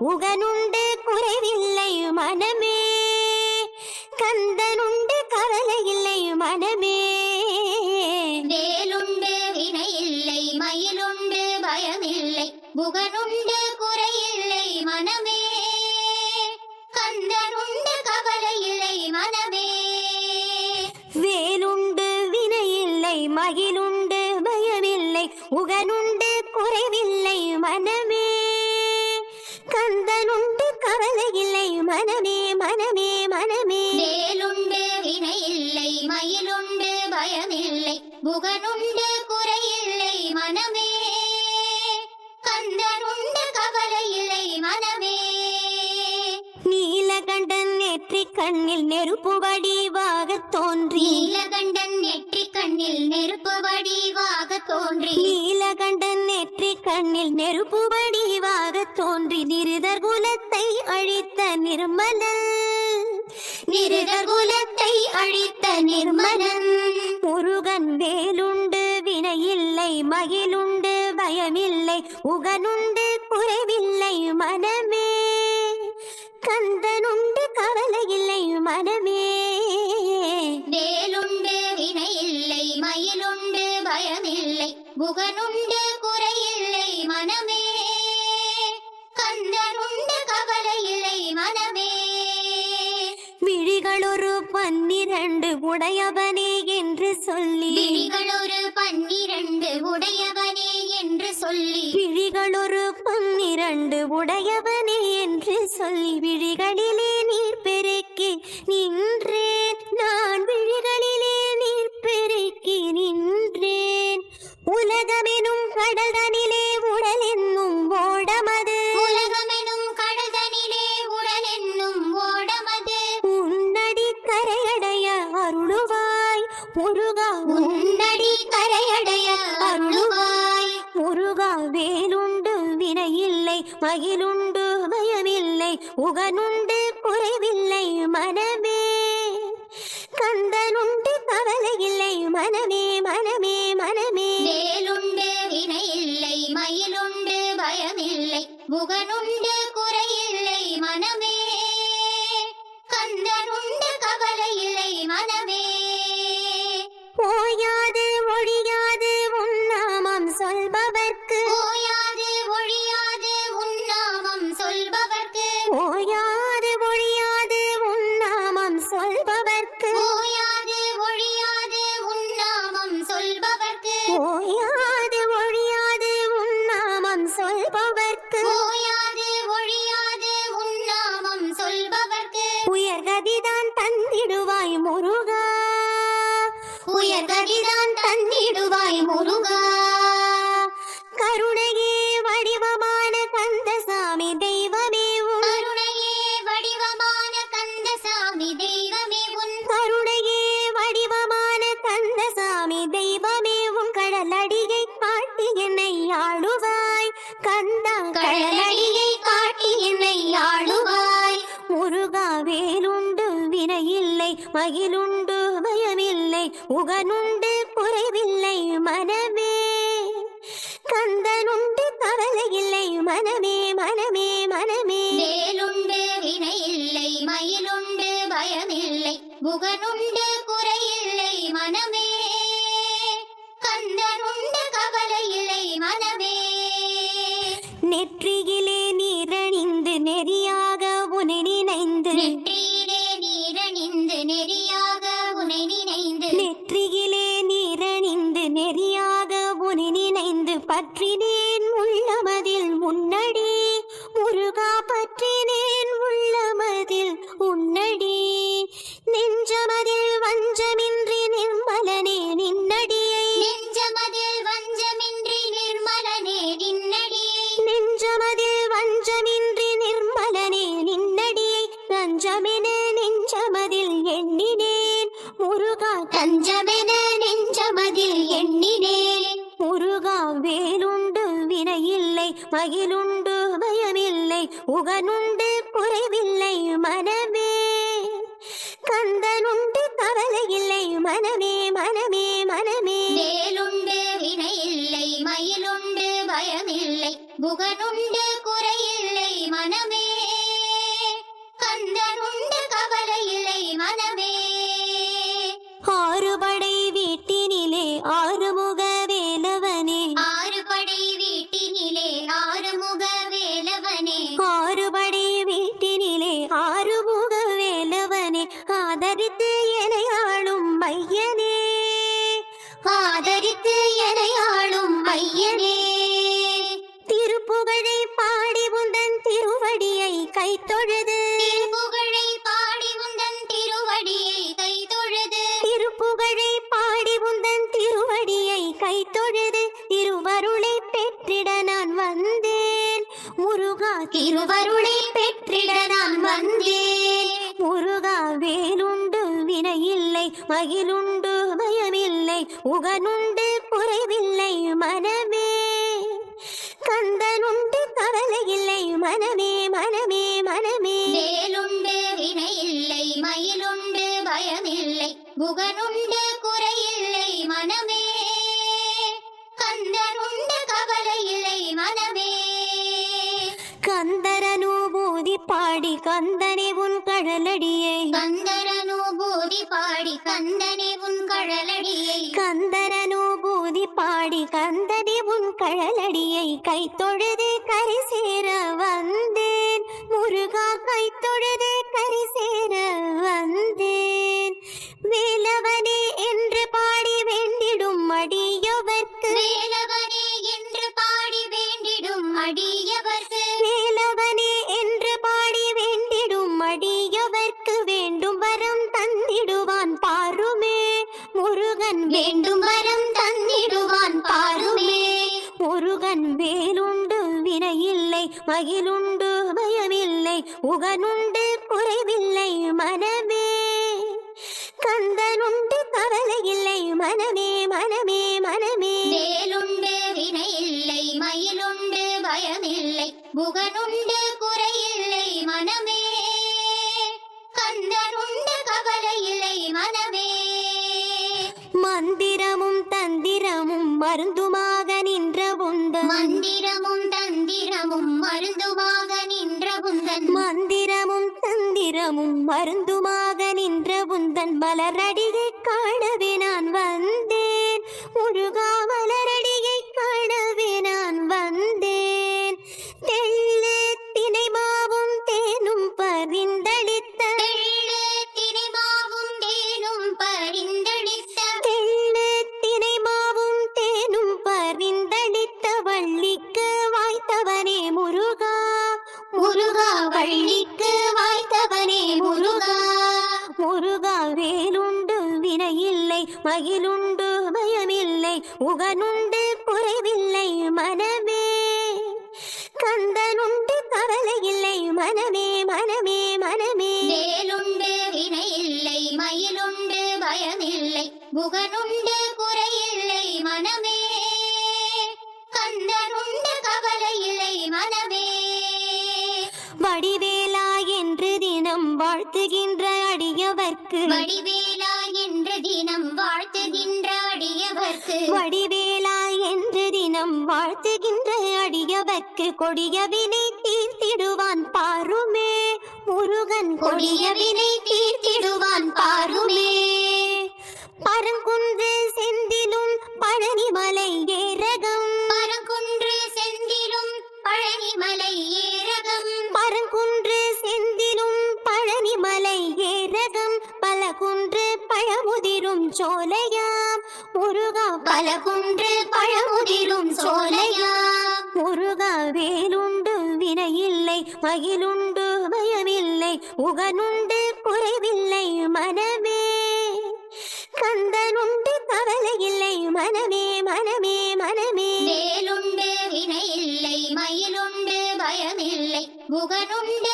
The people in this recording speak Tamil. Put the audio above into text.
உகனுண்டு மனமே மனமே மனமே. வேலுண்டு வினையில்லை மயிலுண்டு பயமில்லை புகனுண்டு குறையில்லை மனமே. கந்தனுண்டு கவலை இல்லை மனமே. நீலகண்டன் நெற்றி கண்ணில் நெருப்பு வடிவாக தோன்றி. நீலகண்டன் நெற்றி கண்ணில் நெருப்பு வடிவாக தோன்றி. நீலகண்டன் கண்ணில் நெருப்பு வடிவாக தோன்றி நிருதர் குலத்தை அழித்த நிர்மலன். நிருதர் குலத்தை அழித்த நிர்மலன். முருகன் வேலுண்டு வினையில்லை மகிழுண்டு பயமில்லை உகனுண்டு குறைவில்லை மனமே. கந்தனுண்டு கவலை இல்லை மனமே. வேலுண்டு வினையில்லை மயிலுண்டு பயமில்லை புகனுண்டு குறையில்லை சொல்லி விழிகளொரு பன்னிரண்டு உடையவனே என்று சொல்லி விழிகளொரு பன்னிரண்டு உடையவனே என்று சொல்லி விழிகளிலே நீர் பெருக்கி நின்றேன் முருகா உன்னடி கரையடைய அருள்வாய். முருகா வேலுண்டு வினையில்லை மகிழுண்டு பயமில்லை உகனுண்டு குறைவில்லை மன உன்னாமம் வினையில்லை மகிழுண்டு பயமில்லை உகனுண்டு குறைவில்லை மனமே. கந்தனுண்டு கவலை இல்லை மனமே மனமே மனமே. மேலுண்டு வினை இல்லை மயிலுண்டு பயமில்லை புகனுண்டு குறையில்லை மனமே. நினைந்து புகனுண்டு குறைவில்லை மனமே. கந்தனுண்டு கவலை இல்லை மனமே மனமே மனமே. மேலுண்டு வினையில்லை மயிலுண்டு பயமில்லை. புகனுண்டு ஆதரித்து எனையாளும் ஐயனே திருப்புகழை பாடி உந்தன் திருவடியை கைத்தொழுது. திருப்புகழை பாடி உந்தன் திருவடியை கை தொழுது திருப்புகழை பாடி உந்தன் திருவடியை கைத்தொழுது. திருவருளை பெற்றிட நான் வந்தேன். முருகா திருவருளை பெற்றிட நான் வந்தேன். முருகா வேலுண்டு வினையில்லை மகிழுண்டு பயமில்லை உகனுண்டு குறைவில்லை மனமே. கந்தனுண்டு கவலை இல்லை மனமே மனமே மனமே. வேலுண்டு வினையில்லை மயிலுண்டு பயமில்லை புகனுண்டு குறையில்லை மனமே. கந்தனுண்டு கவலை இல்லை மனமே. கந்தரனுபூதி பாடி கந்தனே உன் கழலடியை கந்தரனுபூதி பாடி கந்தனே உன் கழலடியை. கந்தரனுபூதி பாடி கந்தனே உன் கழலடியை. கை தொழுது கரை சேர மகிழுண்டு பயமில்லை உகனுண்டு குறைவில்லை மனமே. கந்தனுண்டு கவலை இல்லை மனமே மனமே மனமே. வேலுண்டு வினையில்லை மயிலுண்டு பயமில்லை புகனுண்டு குறையில்லை மனமே. கந்தனுண்டு கவலை இல்லை மனமே. மந்திரமும் தந்திரமும் மருந்துமாக மருந்துமாக நின்ற புந்தன் மந்திரமும் தந்திரமும் மருந்துமாக நின்ற புந்தன் மலரடியை காணவே நான் வந்த மகிழுண்டு பயமில்லை உகனுண்டு குறைவில்லை மனமே. கந்தனுண்டு கவலை இல்லை மனமே மனமே மனமே. வேலுண்டு வினையில்லை மயிலுண்டு பயமில்லை புகனுண்டு குறையில்லை மனமே. கந்தனுண்டு கவலை இல்லை மனமே. வடிவேலா என்று தினம் வாழ்த்துகின்ற அடியவர்க்கு வடிவேலா என்று தினம் வாழ்த்துகின்ற அடியவர்க்கு. வடிவேலா என்று தினம் வாழ்த்துகின்ற அடியவர்க்கு கொடிய வினை தீர்த்திடுவான் பாருமே. முருகன் கொடிய வினை தீர்த்திடுவான் பாருமே. பரங்குன்று சோலையாம். முருகா பல குன்று பழமுதிரும் சோலையாம். முருகா வேலுண்டு வினையில்லை மகிழுண்டு பயமில்லை உகனுண்டு குறைவில்லை மனமே. கந்தனுண்டு கவலை இல்லை மனமே மனமே மனமே. வேலுண்டு வினையில்லை மயிலுண்டு பயமில்லை உகனுண்டு